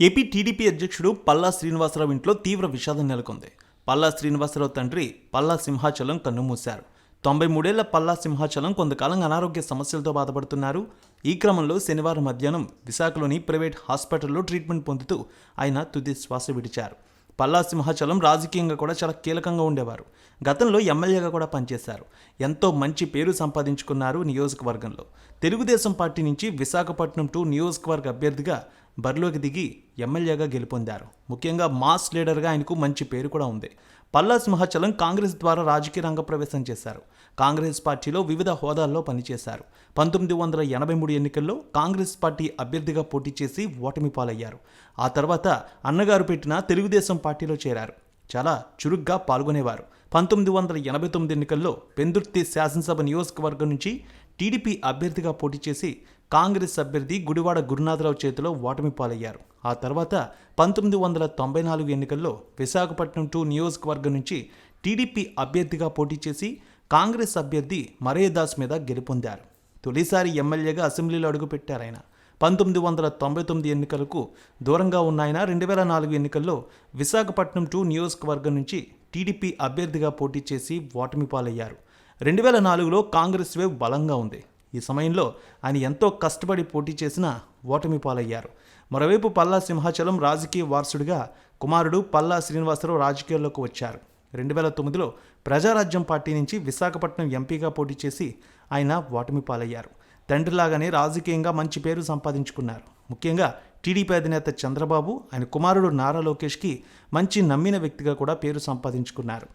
AP TDP అధ్యక్షుడు పల్లా శ్రీనివాసరావు ఇంట్లో తీవ్ర విషాదం నెలకొంది. పల్లా శ్రీనివాసరావు తండ్రి పల్లా సింహాచలం కన్నుమూశారు. తొంభై మూడేళ్ళ పల్లా సింహాచలం కొంతకాలంగా అనారోగ్య సమస్యలతో బాధపడుతున్నారు. ఈ క్రమంలో శనివారం మధ్యాహ్నం విశాఖలోని ప్రైవేట్ హాస్పిటల్లో ట్రీట్మెంట్ పొందుతూ ఆయన తుది శ్వాస విడిచారు. పల్లా సింహాచలం రాజకీయంగా కూడా చాలా కీలకంగా ఉండేవారు. గతంలో ఎమ్మెల్యేగా కూడా పనిచేశారు. ఎంతో మంచి పేరు సంపాదించుకున్నారు నియోజకవర్గంలో. తెలుగుదేశం పార్టీ నుంచి విశాఖపట్నం టు నియోజకవర్గ అభ్యర్థిగా బరిలోకి దిగి ఎమ్మెల్యేగా గెలుపొందారు. ముఖ్యంగా మాస్ లీడర్గా ఆయనకు మంచి పేరు కూడా ఉంది. పల్లా సింహాచలం కాంగ్రెస్ ద్వారా రాజకీయ రంగ ప్రవేశం చేశారు. కాంగ్రెస్ పార్టీలో వివిధ హోదాల్లో పనిచేశారు. పంతొమ్మిది వందల ఎనభై మూడు ఎన్నికల్లో కాంగ్రెస్ పార్టీ అభ్యర్థిగా పోటీ చేసి ఓటమి పాలయ్యారు. ఆ తర్వాత అన్నగారు పెట్టిన తెలుగుదేశం పార్టీలో చేరారు. చాలా చురుగ్గా పాల్గొనేవారు. పంతొమ్మిది వందల ఎనభై తొమ్మిది ఎన్నికల్లో పెందుర్తి శాసనసభ నియోజకవర్గం నుంచి టీడీపీ అభ్యర్థిగా పోటీ చేసి కాంగ్రెస్ అభ్యర్థి గుడివాడ గురునాథరావు చేతిలో ఓటమి పాలయ్యారు. ఆ తర్వాత పంతొమ్మిది వందల తొంభై నాలుగు ఎన్నికల్లో విశాఖపట్నం టూ నియోజకవర్గం నుంచి టీడీపీ అభ్యర్థిగా పోటీ చేసి కాంగ్రెస్ అభ్యర్థి మరేదాస్ మీద గెలుపొందారు. తొలిసారి ఎమ్మెల్యేగా అసెంబ్లీలో అడుగుపెట్టారు ఆయన పంతొమ్మిది వందల తొంభై తొమ్మిది ఎన్నికలకు దూరంగా ఉన్న ఆయన రెండు వేల నాలుగు ఎన్నికల్లో విశాఖపట్నం టూ నియోజకవర్గం నుంచి టీడీపీ అభ్యర్థిగా పోటీ చేసి ఓటమి పాలయ్యారు. రెండు వేల నాలుగులో కాంగ్రెస్ వేవ్ బలంగా ఉంది. ఈ సమయంలో ఆయన ఎంతో కష్టపడి పోటీ చేసిన ఓటమి పాలయ్యారు. మరోవైపు పల్లా సింహాచలం రాజకీయ వారసుడిగా కుమారుడు పల్లా శ్రీనివాసరావు రాజకీయాల్లోకి వచ్చారు. రెండు వేల తొమ్మిదిలో ప్రజారాజ్యం పార్టీ నుంచి విశాఖపట్నం ఎంపీగా పోటీ చేసి ఆయన ఓటమి పాలయ్యారు. తండ్రిలాగానే రాజకీయంగా మంచి పేరు సంపాదించుకున్నారు. ముఖ్యంగా టీడీపీ అధినేత చంద్రబాబు ఆయన కుమారుడు నారా లోకేష్కి మంచి నమ్మిన వ్యక్తిగా కూడా పేరు సంపాదించుకున్నారు.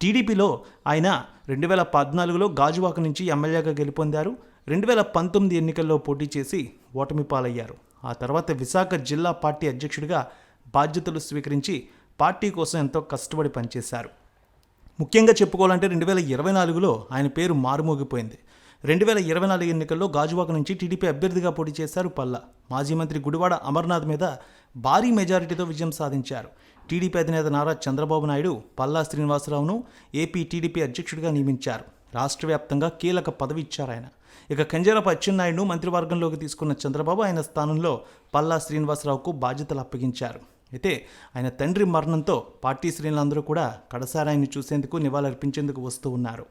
టీడీపీలో ఆయన రెండు వేల పద్నాలుగులో గాజువాక నుంచి ఎమ్మెల్యేగా గెలుపొందారు. రెండు వేల పంతొమ్మిది ఎన్నికల్లో పోటీ చేసి ఓటమి పాలయ్యారు. ఆ తర్వాత విశాఖ జిల్లా పార్టీ అధ్యక్షుడిగా బాధ్యతలు స్వీకరించి పార్టీ కోసం ఎంతో కష్టపడి పనిచేశారు. ముఖ్యంగా చెప్పుకోవాలంటే రెండు వేల ఇరవై నాలుగులో ఆయన పేరు మారుమోగిపోయింది. రెండు వేల ఇరవై నాలుగు ఎన్నికల్లో గాజువాక నుంచి టీడీపీ అభ్యర్థిగా పోటీ చేశారు పల్లా. మాజీ మంత్రి గుడివాడ అమర్నాథ్ మీద భారీ మెజారిటీతో విజయం సాధించారు. టీడీపీ అధినేత నారా చంద్రబాబు నాయుడు పల్లా శ్రీనివాసరావును ఏపీ టీడీపీ అధ్యక్షుడిగా నియమించారు. రాష్ట్ర వ్యాప్తంగా కీలక పదవి ఇచ్చారు ఆయన. ఇక కంజరపు అచ్చెన్నాయుడును మంత్రివర్గంలోకి తీసుకున్న చంద్రబాబు ఆయన స్థానంలో పల్లా శ్రీనివాసరావుకు బాధ్యతలు అప్పగించారు. అయితే ఆయన తండ్రి మరణంతో పార్టీ శ్రేణులందరూ కూడా కడసారాయన్ని చూసేందుకు నివాళులర్పించేందుకు వస్తూ ఉన్నారు.